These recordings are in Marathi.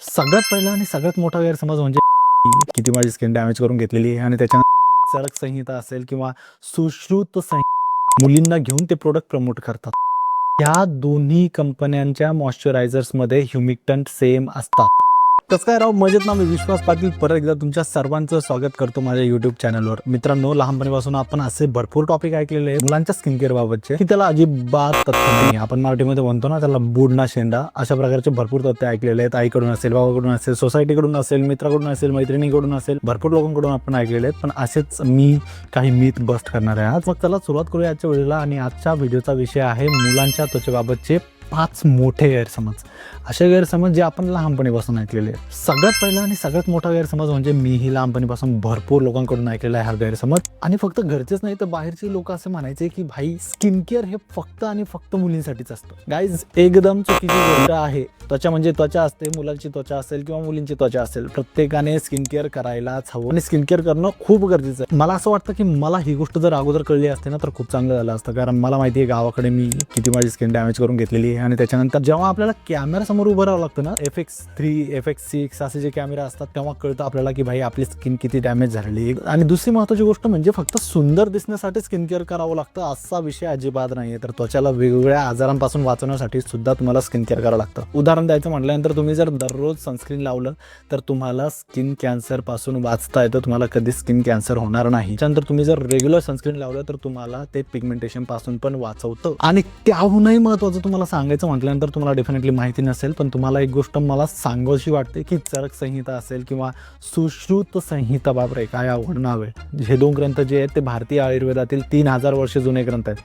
सगळ्यात पहिला आणि सगळ्यात मोठा गैरसमज म्हणजे किती माझी स्किन डॅमेज करून घेतलेली आहे आणि त्याच्या चरक संहिता असेल किंवा सुश्रुत संहिता मुलींना घेऊन ते प्रोडक्ट प्रमोट करतात. या दोन्ही कंपन्यांच्या मॉइश्चरायझर्समध्ये ह्युमिक्टंट सेम असतात. कसं काय राव? मजेत ना मी विश्वास पाटील परत एकदा तुमच्या सर्वांचं स्वागत करतो माझ्या युट्यूब चॅनलवर मित्रांनो लहानपणीपासून आपण असे भरपूर टॉपिक ऐकलेले आहे मुलांच्या स्किन केअर बाबतचे की त्याला अजिबात तथ्य नाही. आपण मराठीमध्ये म्हणतो ना त्याला बुडना शेंडा. अशा प्रकारचे भरपूर तथ्य ऐकलेले आहेत. आईकडून असेल बाबाकडून असेल सोसायटीकडून असेल मित्राकडून असेल मैत्रिणीकडून असेल भरपूर लोकांकडून आपण ऐकलेले आहेत. पण असेच मी काही मीत बस्ट करणार आहे. आज मग त्याला सुरुवात करूया आजच्या वेळेला. आणि आजच्या व्हिडिओचा विषय आहे मुलांच्या त्वचेबाबतचे पाच मोठे गैरसमज. असे गैरसमज जे आपण लहानपणीपासून ऐकलेले सगळ्यात पहिला आणि सगळ्यात मोठा गैरसमज म्हणजे मीही लहानपणीपासून भरपूर लोकांकडून ऐकलेला आहे हा गैरसमज. आणि फक्त घरचेच नाही तर बाहेरचे लोक असे म्हणायचे की भाई स्किन केअर हे फक्त आणि फक्त मुलींसाठीच असतं. गाईज एकदम चुकीची गोष्ट आहे. त्वचा म्हणजे त्वचा असते मुलांची त्वचा असेल किंवा मुलींची त्वचा असेल प्रत्येकाने स्किन केअर करायलाच हवं. आणि स्किन केअर करणं खूप गरजेचं आहे. मला असं वाटतं की मला ही गोष्ट जर अगोदर कळली असते ना तर खूप चांगलं झालं असतं. कारण मला माहिती आहे गावाकडे मी किती माझी स्किन डॅमेज करून घेतलेली आहे. आणि त्याच्यानंतर जेव्हा आपल्याला कॅमेरा समोर उभं राहावं लागतं ना F X three F X six असे जे कॅमेरा असतात तेव्हा कळतं आपल्याला की भाई आपली स्किन किती डॅमेज झालेली आणि दुसरी महत्वाची गोष्ट म्हणजे फक्त सुंदर दिसण्यासाठी स्किन केअर करावं लागतं असा विषय अजिबात नाहीये. तर त्वचाला वेगवेगळ्या आजारांपासून वाचवण्यासाठी सुद्धा तुम्हाला स्किन केअर करावं लागतं. उदाहरण द्यायचं म्हटल्यानंतर तुम्ही जर दररोज सनस्क्रीन लावलं तर तुम्हाला स्किन कॅन्सरपासून वाचता येतं. तुम्हाला कधी स्किन कॅन्सर होणार नाही. त्यानंतर तुम्ही जर रेग्युलर सनस्क्रीन लावलं तर तुम्हाला ते पिगमेंटेशनपासून पण वाचवतं. आणि त्याहूनही महत्वाचं तुम्हाला सांग सांगायचं म्हटल्यानंतर तुम्हाला डेफिनेटली माहिती नसेल पण तुम्हाला एक गोष्ट मला सांगावशी वाटते की चरक संहिता असेल किंवा सुश्रुत संहिता बापरे काय आवड नाव आहे. हे दोन ग्रंथ जे आहेत ते भारतीय आयुर्वेदातील तीन हजार वर्ष जुने ग्रंथ आहेत.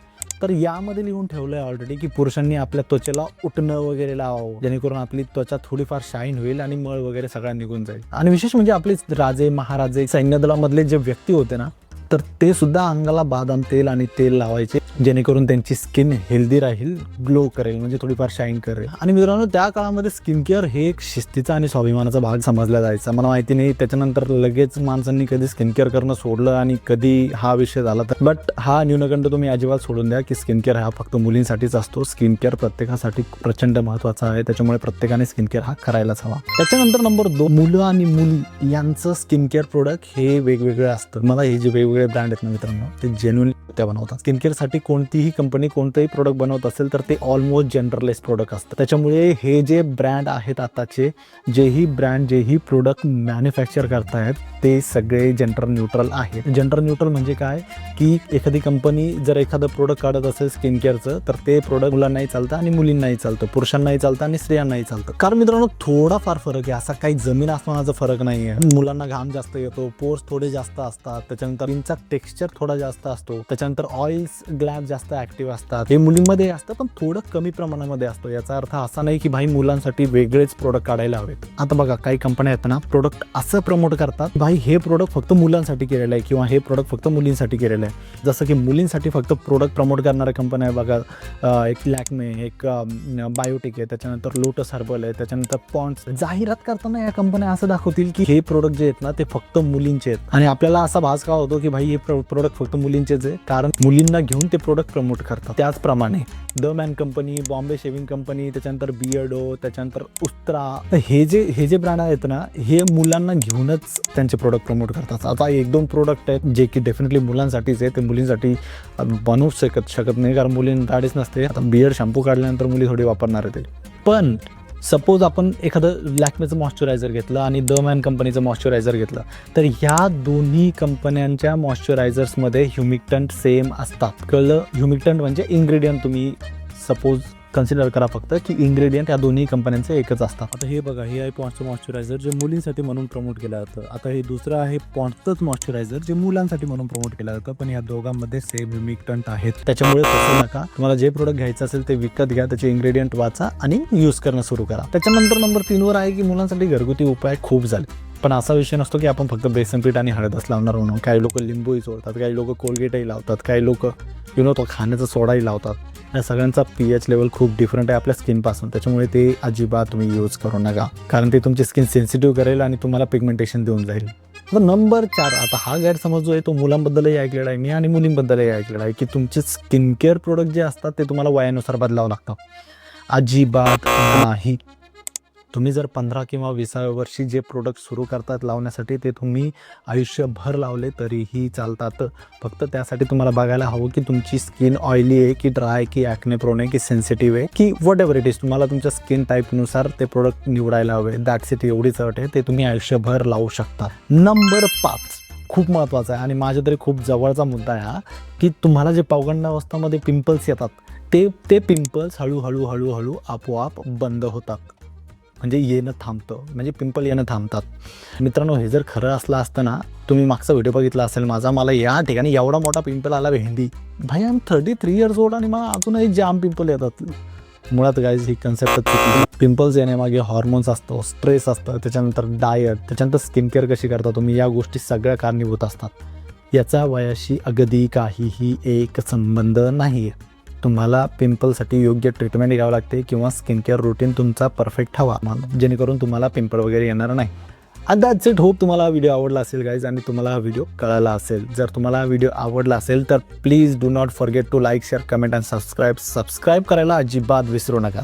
तर यामध्ये लिहून ठेवलं आहे ऑलरेडी की पुरुषांनी आपल्या त्वचेला उठणं वगैरे लावावं. जेणेकरून आपली त्वचा थोडीफार शाईन होईल आणि मळ वगैरे सगळ्या निघून जाईल. आणि विशेष म्हणजे आपले राजे महाराजे सैन्यदलामधले जे व्यक्ती होते ना तर ते सुद्धा अंगाला बादाम तेल आणि तेल लावायचे जेणेकरून त्यांची स्किन हेल्दी राहील ग्लो करेल म्हणजे थोडीफार शाईन करेल. आणि मित्रांनो त्या काळामध्ये स्किन केअर हे एक शिस्तीचा आणि स्वाभिमानाचा भाग समजला जायचा. मला माहिती नाही त्याच्यानंतर लगेच माणसांनी कधी स्किन केअर करणं सोडलं आणि कधी हा विषय झाला तर. बट हा न्यूनगंड तुम्ही अजिबात सोडून द्या की स्किन केअर हा फक्त मुलींसाठीच असतो. स्किन केअर प्रत्येकासाठी प्रचंड महत्त्वाचा आहे. त्याच्यामुळे प्रत्येकाने स्किन केअर हा करायलाच हवा. त्याच्यानंतर नंबर दोन मुलं आणि मुली यांचं स्किन केअर प्रोडक्ट हे वेगवेगळं असतं. मला हे जे वेगवेगळे ब्रँड आहेत ना मित्रांनो ते जेन्युन त्या बनवतात. स्किन केअरसाठी कोणतीही कंपनी कोणतंही प्रोडक्ट बनवत असेल तर ते ऑलमोस्ट जनरलेस प्रोडक्ट असतं. त्याच्यामुळे हे जे ब्रँड आहेत आताचे जेही ब्रँड जेही प्रोडक्ट मॅन्युफॅक्चर करतायत ते सगळे जेंडर न्यूट्रल आहेत. जेंडर न्यूट्रल म्हणजे काय? की एखादी कंपनी जर एखादं प्रोडक्ट काढत असेल स्किन केअरचं तर ते प्रोडक्ट मुलांनाही चालतं आणि मुलींनाही चालतं पुरुषांनाही चालतं आणि स्त्रियांनाही चालतं. कारण मित्रांनो थोडाफार फरक आहे. असा काही जमीन आसमानाचा फरक नाही आहे मुलांना घाम जास्त येतो पोर्स थोडे जास्त असतात. त्याच्यानंतर टेक्स्चर थोडा जास्त असतो. त्याच्यानंतर ऑइल्स ग्लॅब जास्त ॲक्टिव्ह असतात. हे मुलींमध्ये असतं पण थोडं कमी प्रमाणामध्ये असतो. याचा अर्थ असा नाही की भाई मुलांसाठी वेगळेच प्रोडक्ट काढायला हवेत. आता बघा काही कंपन्या आहेत ना प्रोडक्ट असं प्रमोट करतात भाई हे प्रोडक्ट फक्त मुलांसाठी केलेलं आहे किंवा हे प्रोडक्ट फक्त मुलींसाठी केलेलं आहे. जसं की मुलींसाठी फक्त प्रोडक्ट प्रमोट करणाऱ्या कंपन्या आहे बघा एक लॅकमे एक बायोटिक आहे त्याच्यानंतर लोटस हर्बल आहे त्याच्यानंतर पॉन्ड्स जाहिरात करताना या कंपन्या असं दाखवतील की हे प्रोडक्ट जे आहेत ना ते फक्त मुलींचे आहेत. आणि आपल्याला असा भास का होतो की भाई हे प्रोडक्ट फक्त मुलींचेच आहे? कारण मुलींना घेऊन ते प्रोडक्ट प्रमोट करतात. त्याचप्रमाणे the man company Bombay shaving company त्याच्यानंतर बियर्डो त्याच्यानंतर उस्त्रा हे जे हे जे ब्रँड आहेत ना हे मुलांना घेऊनच त्यांचे प्रोडक्ट प्रमोट करतात. आता एक दोन प्रोडक्ट आहेत जे की डेफिनेटली मुलांसाठीच आहे ते मुलींसाठी बनवू शकत शकत नाही कारण मुलींना दाढीच नसते. आता बियर्ड शॅम्पू काढल्यानंतर मुली थोडी वापरणार आहे ते पण सपोज आपण एखादं लॅक्मेचं मॉइश्चरायझर घेतलं आणि द मॅन कंपनीचं मॉइश्चरायझर घेतलं तर ह्या दोन्ही कंपन्यांच्या मॉइश्चरायझर्समध्ये ह्युमिक्टंट सेम असतात. कळलं? ह्युमिक्टंट म्हणजे इन्ग्रेडियंट तुम्ही सपोज कन्सिडर करा फक्त की इंग्रेडियंट या दोन्ही कंपन्यांचे एकच असतात. आता हे बघा हे आहे पॉन्डचं मॉइश्चरायझर जे मुलींसाठी म्हणून प्रमोट केलं जातं. आता हे दुसरं आहे पॉन्डचंच मॉइश्चरायझर जे मुलांसाठी म्हणून प्रमोट केलं जातं पण या दोघांमध्ये सेम ह्युमिक्टंट आहेत. त्याच्यामुळे फसू नका. तुम्हाला जे प्रोडक्ट घ्यायचं असेल ते विकत घ्या त्याचे इंग्रेडियंट वाचा आणि यूज करणं सुरू करा. त्याच्यानंतर नंबर तीनवर आहे की मुलांसाठी घरगुती उपाय खूप झाले. पण असा विषय नसतो की आपण फक्त बेसन पीठ आणि हळदच लावणार म्हणून. काही लोक लिंबूही सोडतात काही लोक कोलगेटही लावतात काही लोक यु नो तो खाण्याचा सोडाही लावतात. या सगळ्यांचा पी एच लेवल खूप डिफरंट आहे आपल्या स्किनपासून त्याच्यामुळे ते अजिबात तुम्ही यूज करू नका. कारण ते तुमची स्किन सेन्सिटिव्ह करेल आणि तुम्हाला पिगमेंटेशन देऊन जाईल. आता नंबर चार आता हा गैरसमज जो आहे तो मुलांबद्दलही ऐकलेला आहे. मी आणि मुलींबद्दलही ऐकलेला आहे की तुमचे स्किन केअर प्रोडक्ट जे असतात ते तुम्हाला वयानुसार बदलावं लागतं. अजिबात नाही. तुम्ही जर पंधरा किंवा विसाव्या वर्षी जे प्रोडक्ट सुरू करतात लावण्यासाठी ते तुम्ही आयुष्यभर लावले तरीही चालतात. फक्त त्यासाठी तुम्हाला बघायला हवं की तुमची स्किन ऑइली आहे की ड्राय की ॲक्ने प्रोन आहे की सेन्सिटिव्ह आहे की वॉट एव्हर इट इज तुम्हाला तुमच्या स्किन टाईपनुसार ते प्रोडक्ट निवडायला हवे. दॅट्स इट एवढीच अट आहे. ते तुम्ही आयुष्यभर लावू शकता. नंबर पाच खूप महत्त्वाचा आहे आणि माझ्या तरी खूप जवळचा मुद्दा आहे हा की तुम्हाला जे पौगंडावस्थामध्ये पिंपल्स येतात ते ते पिंपल्स हळूहळू हळूहळू आपोआप बंद होतात. म्हणजे येणं थांबतं म्हणजे पिंपल येणं थांबतात. मित्रांनो हे जर खरं असलं असतं ना तुम्ही मागचा व्हिडिओ बघितला असेल माझा मला या ठिकाणी एवढा मोठा पिंपल आला भेंडी भाई आम थर्टी थ्री इयर्स ओल्ड आणि मला अजूनही जाम पिंपल येतात. मुळात गाईज ही कन्सेप्ट पिंपल्स येण्यामागे हॉर्मोन्स असतो स्ट्रेस असतं त्याच्यानंतर डायट त्याच्यानंतर स्किन केअर कशी करता तुम्ही या गोष्टी सगळ्या कारणीभूत असतात. याचा वयाशी अगदी काहीही एक संबंध नाही तुम्हाला पिंपलसाठी योग्य ट्रीटमेंट घ्यावं लागते किंवा स्किन केअर रुटीन तुमचा परफेक्ट हवा जेणेकरून तुम्हाला पिंपल वगैरे येणार नाही. दॅट्स इट होप तुम्हाला हा व्हिडिओ आवडला असेल गाईज आणि तुम्हाला हा व्हिडिओ कळाला असेल. जर तुम्हाला हा व्हिडिओ आवडला असेल तर please do not forget to like share comment and subscribe subscribe करायला अजिबात विसरू नका.